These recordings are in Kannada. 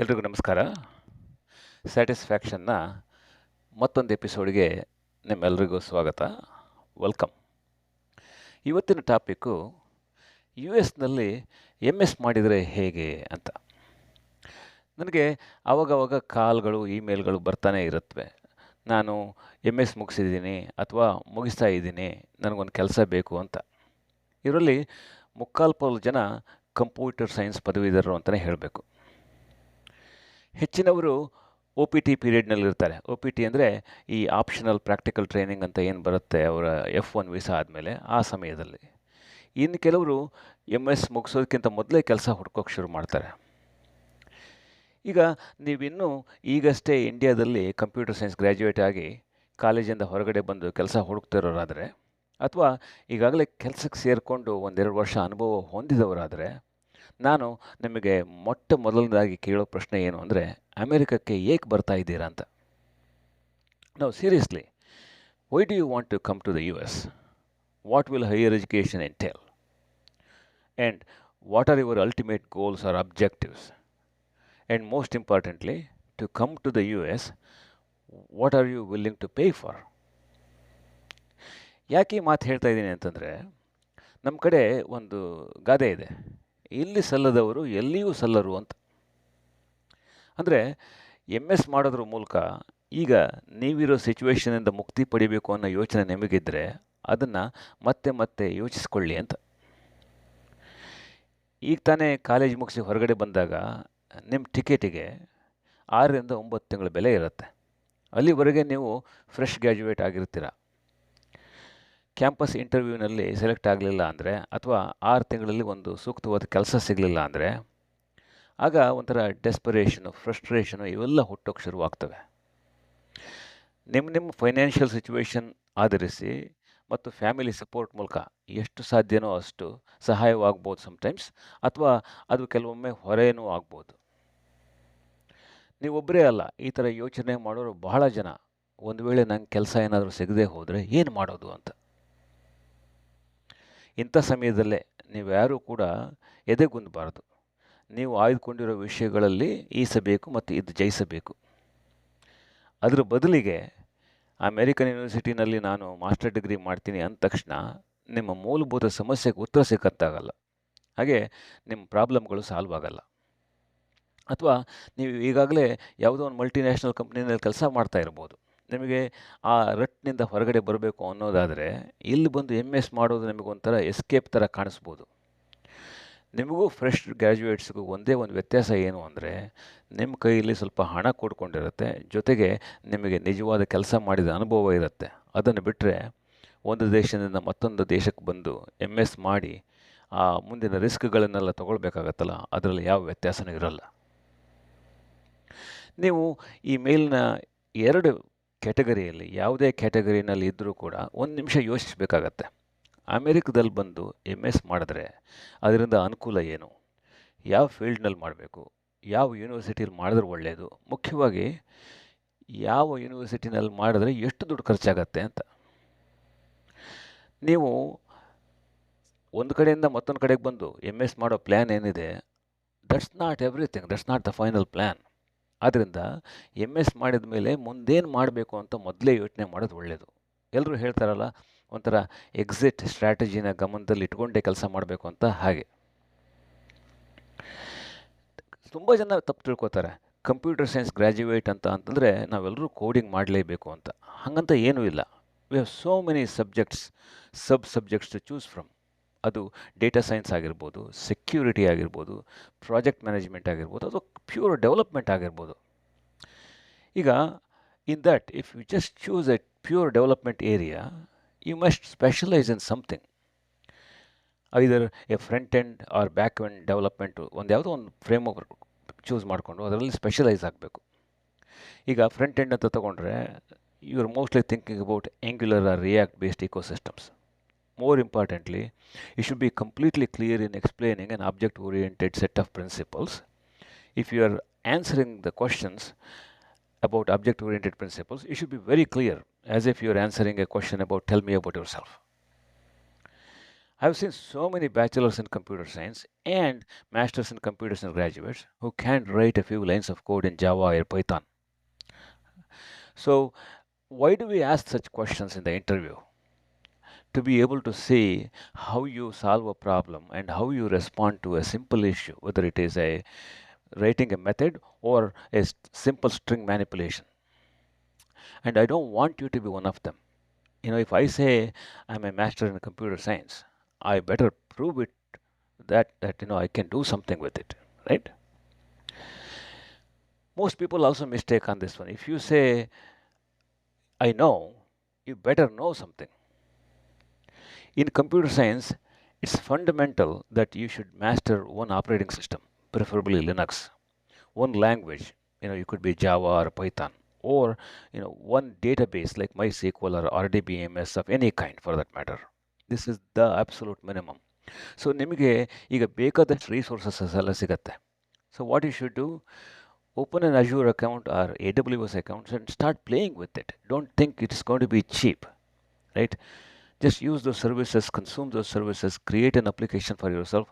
ಎಲ್ರಿಗೂ ನಮಸ್ಕಾರ. ಸ್ಯಾಟಿಸ್ಫ್ಯಾಕ್ಷನ್ನ ಮತ್ತೊಂದು ಎಪಿಸೋಡ್ಗೆ ನಿಮ್ಮೆಲ್ಲರಿಗೂ ಸ್ವಾಗತ. ವೆಲ್ಕಮ್ ಇವತ್ತಿನ ಟಾಪಿಕ್ಕು ಯು ಎಸ್ನಲ್ಲಿ ಎಂ ಎಸ್ ಮಾಡಿದರೆ ಹೇಗೆ ಅಂತ. ನನಗೆ ಆವಾಗವಾಗ ಕಾಲ್ಗಳು, ಇಮೇಲ್ಗಳು ಬರ್ತಾನೆ ಇರುತ್ತವೆ ನಾನು ಎಂ ಎಸ್ ಮುಗಿಸಿದ್ದೀನಿ ಅಥವಾ ಮುಗಿಸ್ತಾ ಇದ್ದೀನಿ, ನನಗೊಂದು ಕೆಲಸ ಬೇಕು ಅಂತ. ಇದರಲ್ಲಿ ಮುಕ್ಕಾಲು ಜನ ಕಂಪ್ಯೂಟರ್ ಸೈನ್ಸ್ ಪದವೀಧರರು ಅಂತಲೇ ಹೇಳಬೇಕು. ಹೆಚ್ಚಿನವರು ಒ ಪಿ ಟಿ ಪೀರಿಯಡ್ನಲ್ಲಿರ್ತಾರೆ. ಒ ಪಿ ಟಿ ಅಂದರೆ ಈ ಆಪ್ಷನಲ್ ಪ್ರಾಕ್ಟಿಕಲ್ ಟ್ರೈನಿಂಗ್ ಅಂತ ಏನು ಬರುತ್ತೆ ಅವರ ಎಫ್ ಒನ್ ವೀಸಾ ಆದಮೇಲೆ ಆ ಸಮಯದಲ್ಲಿ. ಇನ್ನು ಕೆಲವರು ಎಂ ಎಸ್ ಮುಗಿಸೋದಕ್ಕಿಂತ ಮೊದಲೇ ಕೆಲಸ ಹುಡ್ಕೋಕ್ಕೆ ಶುರು ಮಾಡ್ತಾರೆ. ಈಗ ನೀವಿನ್ನೂ ಈಗಷ್ಟೇ ಇಂಡಿಯಾದಲ್ಲಿ ಕಂಪ್ಯೂಟರ್ ಸೈನ್ಸ್ ಗ್ರ್ಯಾಜುಯೇಟ್ ಆಗಿ ಕಾಲೇಜಿಂದ ಹೊರಗಡೆ ಬಂದು ಕೆಲಸ ಹುಡುಕ್ತಿರೋರಾದರೆ, ಅಥವಾ ಈಗಾಗಲೇ ಕೆಲಸಕ್ಕೆ ಸೇರಿಕೊಂಡು ಒಂದೆರಡು ವರ್ಷ ಅನುಭವ ಹೊಂದಿದವರಾದರೆ ನಾನು ನಿಮಗೆ ಮೊಟ್ಟ ಮೊದಲನೇದಾಗಿ ಕೇಳೋ ಪ್ರಶ್ನೆ ಏನು ಅಂದರೆ, ಅಮೇರಿಕಕ್ಕೆ ಏಕೆ ಬರ್ತಾ ಇದ್ದೀರಾ ಅಂತ. ನಾವು seriously why do you want to come to the U S what will higher education entail and what are your ultimate goals or objectives and most importantly to come to the U S what are you willing to pay for ಯಾಕೆ ಈ ಮಾತು ಹೇಳ್ತಾ ಇದ್ದೀನಿ ಅಂತಂದರೆ ನಮ್ಮ ಕಡೆ ಒಂದು ಗಾದೆ ಇದೆ. ಇಲ್ಲಿ ಸಲ್ಲದವರು ಎಲ್ಲಿಯೂ ಸಲ್ಲರು ಅಂತ. ಅಂದರೆ ಎಂ ಎಸ್ ಮಾಡೋದ್ರ ಮೂಲಕ ಈಗ ನೀವಿರೋ ಸಿಚುವೇಶನಿಂದ ಮುಕ್ತಿ ಪಡಿಬೇಕು ಅನ್ನೋ ಯೋಚನೆ ನಿಮಗಿದ್ದರೆ ಅದನ್ನು ಮತ್ತೆ ಮತ್ತೆ ಯೋಚಿಸ್ಕೊಳ್ಳಿ ಅಂತ. ಈಗ ತಾನೇ ಕಾಲೇಜ್ ಮುಗಿಸಿ ಹೊರಗಡೆ ಬಂದಾಗ ನಿಮ್ಮ ಟಿಕೆಟಿಗೆ ಆರರಿಂದ ಒಂಬತ್ತು ತಿಂಗಳ ಬೆಲೆ ಇರುತ್ತೆ. ಅಲ್ಲಿವರೆಗೆ ನೀವು ಫ್ರೆಶ್ ಗ್ರ್ಯಾಜುಯೇಟ್ ಆಗಿರ್ತೀರ. ಕ್ಯಾಂಪಸ್ ಇಂಟರ್ವ್ಯೂನಲ್ಲಿ ಸೆಲೆಕ್ಟ್ ಆಗಲಿಲ್ಲ ಅಂದರೆ ಅಥವಾ ಆರು ತಿಂಗಳಲ್ಲಿ ಒಂದು ಸೂಕ್ತವಾದ ಕೆಲಸ ಸಿಗಲಿಲ್ಲ ಅಂದರೆ, ಆಗ ಒಂಥರ ಡೆಸ್ಪರೇಷನು ಫ್ರಸ್ಟ್ರೇಷನು ಇವೆಲ್ಲ ಹುಟ್ಟೋಕ್ಕೆ ಶುರುವಾಗ್ತವೆ. ನಿಮ್ಮ ನಿಮ್ಮ ಫೈನಾನ್ಷಿಯಲ್ ಸಿಚುವೇಷನ್ ಆಧರಿಸಿ ಮತ್ತು ಫ್ಯಾಮಿಲಿ ಸಪೋರ್ಟ್ ಮೂಲಕ ಎಷ್ಟು ಸಾಧ್ಯನೋ ಅಷ್ಟು ಸಹಾಯವಾಗ್ಬೋದು ಸಮ್ಟೈಮ್ಸ್ ಅಥವಾ ಅದು ಕೆಲವೊಮ್ಮೆ ಹೊರೆಯೂ ಆಗ್ಬೋದು. ನೀವೊಬ್ಬರೇ ಅಲ್ಲ, ಈ ಥರ ಯೋಚನೆ ಮಾಡೋರು ಬಹಳ ಜನ. ಒಂದು ವೇಳೆ ನಂಗೆ ಕೆಲಸ ಏನಾದರೂ ಸಿಗದೆ ಹೋದರೆ ಏನು ಮಾಡೋದು ಅಂತ. ಇಂಥ ಸಮಯದಲ್ಲೇ ನೀವು ಯಾರೂ ಕೂಡ ಎದೆಗುಂದಬಾರದು. ನೀವು ಆಯ್ದುಕೊಂಡಿರೋ ವಿಷಯಗಳಲ್ಲಿ ಈಸಬೇಕು ಮತ್ತು ಇದು ಜಯಿಸಬೇಕು. ಅದರ ಬದಲಿಗೆ ಅಮೇರಿಕನ್ ಯೂನಿವರ್ಸಿಟಿನಲ್ಲಿ ನಾನು ಮಾಸ್ಟರ್ ಡಿಗ್ರಿ ಮಾಡ್ತೀನಿ ಅಂದ ತಕ್ಷಣ ನಿಮ್ಮ ಮೂಲಭೂತ ಸಮಸ್ಯೆಗೆ ಉತ್ತರ ಸಿಕ್ಕಂತಾಗಲ್ಲ. ಹಾಗೆ ನಿಮ್ಮ ಪ್ರಾಬ್ಲಮ್ಗಳು ಸಾಲ್ವ್ ಆಗಲ್ಲ. ಅಥವಾ ನೀವು ಈಗಾಗಲೇ ಯಾವುದೋ ಒಂದು ಮಲ್ಟಿನ್ಯಾಷನಲ್ ಕಂಪ್ನಿನಲ್ಲಿ ಕೆಲಸ ಮಾಡ್ತಾ ಇರ್ಬೋದು. ನಿಮಗೆ ಆ ರಟ್ನಿಂದ ಹೊರಗಡೆ ಬರಬೇಕು ಅನ್ನೋದಾದರೆ ಇಲ್ಲಿ ಬಂದು ಎಂ ಎಸ್ ಮಾಡೋದು ನಿಮಗೊಂಥರ ಎಸ್ಕೇಪ್ ಥರ ಕಾಣಿಸ್ಬೋದು. ನಿಮಗೂ ಫ್ರೆಶ್ ಗ್ರ್ಯಾಜುಯೇಟ್ಸ್ಗೂ ಒಂದೇ ಒಂದು ವ್ಯತ್ಯಾಸ ಏನು ಅಂದರೆ ನಿಮ್ಮ ಕೈಯಲ್ಲಿ ಸ್ವಲ್ಪ ಹಣ ಕೊಡ್ಕೊಂಡಿರುತ್ತೆ, ಜೊತೆಗೆ ನಿಮಗೆ ನಿಜವಾದ ಕೆಲಸ ಮಾಡಿದ ಅನುಭವ ಇರುತ್ತೆ. ಅದನ್ನು ಬಿಟ್ಟರೆ ಒಂದು ದೇಶದಿಂದ ಮತ್ತೊಂದು ದೇಶಕ್ಕೆ ಬಂದು ಎಂ ಎಸ್ ಮಾಡಿ ಆ ಮುಂದಿನ ರಿಸ್ಕ್ಗಳನ್ನೆಲ್ಲ ತೊಗೊಳ್ಬೇಕಾಗತ್ತಲ್ಲ, ಅದರಲ್ಲಿ ಯಾವ ವ್ಯತ್ಯಾಸನೂ ಇರಲ್ಲ. ನೀವು ಈ ಮೇಲಿನ ಎರಡು ಕ್ಯಾಟಗರಿಯಲ್ಲಿ, ಯಾವುದೇ ಕ್ಯಾಟಗರಿನಲ್ಲಿ ಇದ್ದರೂ ಕೂಡ ಒಂದು ನಿಮಿಷ ಯೋಚಿಸಬೇಕಾಗತ್ತೆ. ಅಮೇರಿಕದಲ್ಲಿ ಬಂದು ಎಂ ಎಸ್ ಮಾಡಿದ್ರೆ ಅದರಿಂದ ಅನುಕೂಲ ಏನು? ಯಾವ ಫೀಲ್ಡ್ನಲ್ಲಿ ಮಾಡಬೇಕು? ಯಾವ ಯೂನಿವರ್ಸಿಟಿಯಲ್ಲಿ ಮಾಡಿದ್ರೆ ಒಳ್ಳೆಯದು ಮುಖ್ಯವಾಗಿ ಯಾವ ಯೂನಿವರ್ಸಿಟಿನಲ್ಲಿ ಮಾಡಿದ್ರೆ ಎಷ್ಟು ದುಡ್ಡು ಖರ್ಚಾಗತ್ತೆ ಅಂತ. ನೀವು ಒಂದು ಕಡೆಯಿಂದ ಮತ್ತೊಂದು ಕಡೆಗೆ ಬಂದು ಎಂ ಎಸ್ ಮಾಡೋ ಪ್ಲ್ಯಾನ್ ಏನಿದೆ? That's not everything that's not the final plan ಆದ್ದರಿಂದ ಎಂ ಎಸ್ ಮಾಡಿದ ಮೇಲೆ ಮುಂದೇನು ಮಾಡಬೇಕು ಅಂತ ಮೊದಲೇ ಯೋಚನೆ ಮಾಡೋದು ಒಳ್ಳೆಯದು ಎಲ್ಲರೂ ಹೇಳ್ತಾರಲ್ಲ ಒಂಥರ ಎಕ್ಸಿಟ್ ಸ್ಟ್ರಾಟಜಿನ ಗಮನದಲ್ಲಿ ಇಟ್ಕೊಂಡೇ ಕೆಲಸ ಮಾಡಬೇಕು ಅಂತ ಹಾಗೆ. ತುಂಬ ಜನ ತಪ್ಪು ತಿಳ್ಕೊತಾರೆ. ಕಂಪ್ಯೂಟರ್ ಸೈನ್ಸ್ ಗ್ರ್ಯಾಜುಯೇಟ್ ಅಂತ ಅಂತಂದರೆ ನಾವೆಲ್ಲರೂ ಕೋಡಿಂಗ್ ಮಾಡಲೇಬೇಕು ಅಂತ. ಹಾಗಂತ ಏನೂ ಇಲ್ಲ. We have so many subjects sub subjects to choose from ಅದು ಡೇಟಾ ಸೈನ್ಸ್ ಆಗಿರ್ಬೋದು, ಸೆಕ್ಯೂರಿಟಿ ಆಗಿರ್ಬೋದು, ಪ್ರಾಜೆಕ್ಟ್ ಮ್ಯಾನೇಜ್ಮೆಂಟ್ ಆಗಿರ್ಬೋದು, ಅದು ಪ್ಯೂರ್ ಡೆವಲಪ್ಮೆಂಟ್ ಆಗಿರ್ಬೋದು. ಈಗ, in that if you just choose a pure development area you must specialise in something either a front end or back end development ಒಂದು ಯಾವುದೋ ಒಂದು ಫ್ರೇಮ್ ವರ್ಕ್ ಚೂಸ್ ಮಾಡಿಕೊಂಡು ಅದರಲ್ಲಿ ಸ್ಪೆಷಲೈಸ್ ಆಗಬೇಕು. ಈಗ ಫ್ರಂಟ್ ಎಂಡ್ ಅಂತ ತೊಗೊಂಡ್ರೆ you are mostly thinking about Angular or React based ecosystems more importantly, you should be completely clear in explaining an object oriented set of principles. If you are answering the questions about object oriented principles, you should be very clear as if you are answering a question about tell me about yourself. I've seen so many bachelors in computer science and masters in computer science graduates who can't write a few lines of code in Java or Python. So, why do we ask such questions in the interview? To be able to see how you solve a problem and how you respond to a simple issue, whether it is a writing a method or a simple string manipulation. And I don't want you to be one of them. You know, if I say I'm a master in computer science, I better prove it that that you know I can do something with it, right? Most people also mistake on this one. If you say I know, you better know something. In computer science, it's fundamental that you should master one operating system, preferably Linux, one language, you know, you could be Java or Python, or you know, one database like MySQL or RDBMS of any kind for that matter. This is the absolute minimum. So ನಿಮಗೆ ಈಗ ಬೇಕಾದಷ್ಟು ರಿಸೋರ್ಸಸ್ ಎಲ್ಲ ಸಿಗುತ್ತೆ so what you should do open an Azure account or A W S accounts and start playing with it don't think it's gonna be cheap right just use those services consume those services create an application for yourself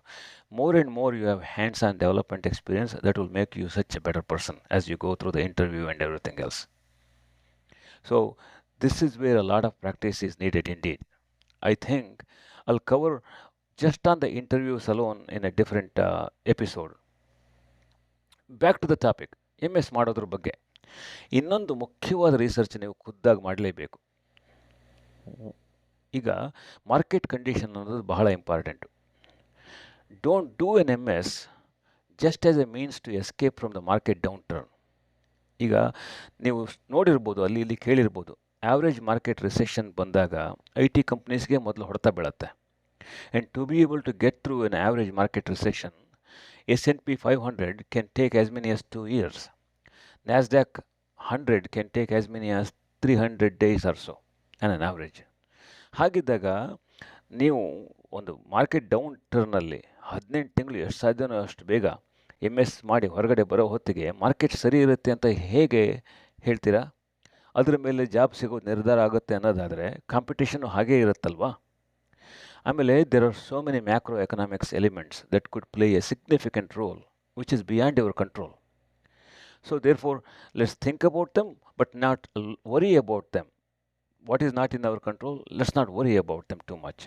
more and more you have hands-on development experience that will make you such a better person as you go through the interview and everything else so this is where a lot of practice is needed indeed i think i'll cover just on the interviews alone in a different uh, episode back to the topic M S ಮಾಡೋದ್ರ ಬಗ್ಗೆ ಇನ್ನೊಂದು ಮುಖ್ಯವಾದ ರಿಸರ್ಚ್ ನೀವು ಖುದ್ದಾಗಿ ಮಾಡಲೇಬೇಕು ಈಗ ಮಾರ್ಕೆಟ್ ಕಂಡೀಷನ್ ಅನ್ನೋದು ಬಹಳ important don't do N M S just as a means to escape from the market downturn ಈಗ ನೀವು ನೋಡಿರ್ಬೋದು, ಅಲ್ಲಿ ಇಲ್ಲಿ ಕೇಳಿರ್ಬೋದು ಆ್ಯಾವ್ರೇಜ್ ಮಾರ್ಕೆಟ್ ರಿಸೆಷನ್ ಬಂದಾಗ ಐ ಟಿ ಕಂಪ್ನೀಸ್ಗೆ ಮೊದಲು ಹೊಡೆತ ಬೀಳುತ್ತೆ. And to be able to get through an average market recession S and P five hundred can take as many as two years Nasdaq hundred can take as many as three hundred days are so an an average ಹಾಗಿದ್ದಾಗ ನೀವು ಒಂದು ಮಾರ್ಕೆಟ್ ಡೌನ್ ಟರ್ನಲ್ಲಿ ಹದಿನೆಂಟು ತಿಂಗಳು ಎಷ್ಟು ಸಾಧ್ಯನೋ ಅಷ್ಟು ಬೇಗ ಎಂ ಎಸ್ ಮಾಡಿ ಹೊರಗಡೆ ಬರೋ ಹೊತ್ತಿಗೆ ಮಾರ್ಕೆಟ್ ಸರಿ ಇರುತ್ತೆ ಅಂತ ಹೇಗೆ ಹೇಳ್ತೀರಾ? ಅದರ ಮೇಲೆ ಜಾಬ್ ಸಿಗೋದು ನಿರ್ಧಾರ ಆಗುತ್ತೆ ಅನ್ನೋದಾದರೆ ಕಾಂಪಿಟೇಷನ್ನು ಹಾಗೇ ಇರುತ್ತಲ್ವಾ? ಆಮೇಲೆ there are so many macro economics elements that could play a significant role which is beyond your control so therefore let's think about them but not worry about them what is not in our control let's not worry about them too much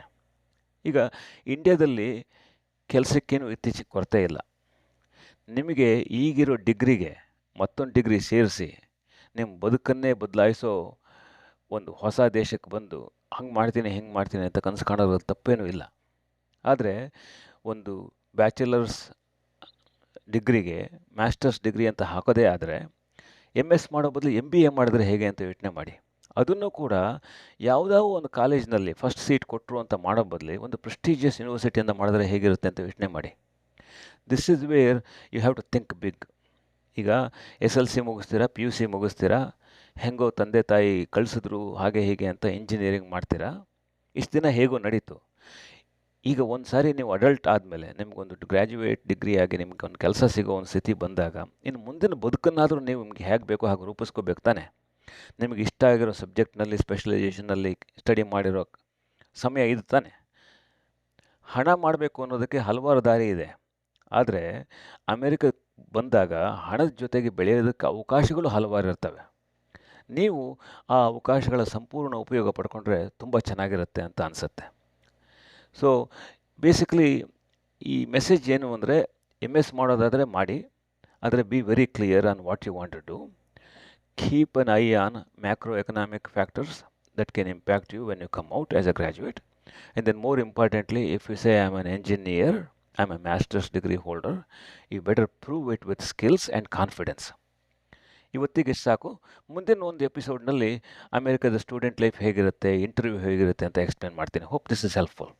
ಈಗ ಇಂಡಿಯಾದಲ್ಲಿ ಕೆಲಸಕ್ಕೇನು ಇತ್ತೀಚೆಗೆ ಕೊರತೆ ಇಲ್ಲ. ನಿಮಗೆ ಈಗಿರೋ ಡಿಗ್ರಿಗೆ ಮತ್ತೊಂದು ಡಿಗ್ರಿ ಸೇರಿಸಿ ನಿಮ್ಮ ಬದುಕನ್ನೇ ಬದಲಾಯಿಸೋ ಒಂದು ಹೊಸ ದೇಶಕ್ಕೆ ಬಂದು ಹಂಗೆ ಮಾಡ್ತೀನಿ, ಹೆಂಗೆ ಮಾಡ್ತೀನಿ ಅಂತ ಕನಸು ಕಾಣೋದು ತಪ್ಪೇನೂ ಇಲ್ಲ. ಆದರೆ ಒಂದು ಬ್ಯಾಚುಲರ್ಸ್ ಡಿಗ್ರಿಗೆ, ಮಾಸ್ಟರ್ಸ್ ಡಿಗ್ರಿ ಅಂತ ಹಾಕೋದೇ ಆದರೆ ಎಂ ಎಸ್ ಮಾಡೋ ಬದಲು ಎಂ ಬಿ ಎ ಮಾಡಿದ್ರೆ ಹೇಗೆ ಅಂತ ಯೋಚನೆ ಮಾಡಿ. ಅದನ್ನು ಕೂಡ ಯಾವುದೋ ಒಂದು ಕಾಲೇಜ್ನಲ್ಲಿ ಫಸ್ಟ್ ಸೀಟ್ ಕೊಟ್ಟರು ಅಂತ ಮಾಡೋ ಬದಲು ಒಂದು ಪ್ರೆಸ್ಟೀಜಿಯಸ್ ಯೂನಿವರ್ಸಿಟಿಯಿಂದ ಮಾಡಿದ್ರೆ ಹೇಗಿರುತ್ತೆ ಅಂತ ಯೋಚನೆ ಮಾಡಿ. This is where you have to think big ಈಗ ಎಸ್ ಎಲ್ ಸಿ ಮುಗಿಸ್ತೀರಾ ಪಿ ಯು ಸಿ ಮುಗಿಸ್ತೀರಾ, ಹೆಂಗೋ ತಂದೆ ತಾಯಿ ಕಳಿಸಿದ್ರು ಹಾಗೆ ಹೀಗೆ ಅಂತ ಇಂಜಿನಿಯರಿಂಗ್ ಮಾಡ್ತೀರಾ, ಇಷ್ಟು ದಿನ ಹೇಗೋ ನಡೀತು. ಈಗ ಒಂದು ಸಾರಿ ನೀವು ಅಡಲ್ಟ್ ಆದಮೇಲೆ ನಿಮಗೊಂದು ಗ್ರ್ಯಾಜುಯೇಟ್ ಡಿಗ್ರಿ ಆಗಿ ನಿಮ್ಗೆ ಒಂದು ಕೆಲಸ ಸಿಗೋ ಒಂದು ಸ್ಥಿತಿ ಬಂದಾಗ, ಇನ್ನು ಮುಂದಿನ ಬದುಕನ್ನಾದರೂ ನೀವು ನಿಮಗೆ ಹೇಗೆ ಬೇಕೋ ಹಾಗೆ ರೂಪಿಸ್ಕೋಬೇಕು ತಾನೆ. ನಿಮಗೆ ಇಷ್ಟ ಆಗಿರೋ ಸಬ್ಜೆಕ್ಟ್ನಲ್ಲಿ ಸ್ಪೆಷಲೈಸೇಷನಲ್ಲಿ ಸ್ಟಡಿ ಮಾಡಿರೋ ಸಮಯ ಇದು ತಾನೆ? ಹಣ ಮಾಡಬೇಕು ಅನ್ನೋದಕ್ಕೆ ಹಲವಾರು ದಾರಿ ಇದೆ. ಆದರೆ ಅಮೇರಿಕ ಬಂದಾಗ ಹಣದ ಜೊತೆಗೆ ಬೆಳೆಯೋದಕ್ಕೆ ಅವಕಾಶಗಳು ಹಲವಾರು ಇರ್ತವೆ. ನೀವು ಆ ಅವಕಾಶಗಳ ಸಂಪೂರ್ಣ ಉಪಯೋಗ ಪಡ್ಕೊಂಡ್ರೆ ತುಂಬ ಚೆನ್ನಾಗಿರುತ್ತೆ ಅಂತ ಅನಿಸುತ್ತೆ. ಸೊ ಬೇಸಿಕಲಿ ಈ ಮೆಸೇಜ್ ಏನು ಅಂದರೆ ಎಂ ಎಸ್ ಮಾಡೋದಾದರೆ ಮಾಡಿ, ಆದರೆ be very clear on what you want to do keep an eye on macroeconomic factors that can impact you when you come out as a graduate. And then, more importantly, if you say I'm an engineer, I'm a master's degree holder, you better prove it with skills and confidence. ಇವತ್ತಿಗೆ ಸಾಕು ಮುಂದಿನ ಒಂದು ಎಪಿಸೋಡ್ನಲ್ಲಿ ಅಮೇರಿಕದ ಸ್ಟೂಡೆಂಟ್ ಲೈಫ್ ಹೇಗಿರುತ್ತೆ ಇಂಟರ್ವ್ಯೂ ಹೇಗಿರುತ್ತೆ ಅಂತ ಎಕ್ಸ್ಪ್ಲೇನ್ ಮಾಡ್ತೀನಿ ಹೋಪ್ ದಿಸ್ ಇಸ್ ಹೆಲ್ಪ್ಫುಲ್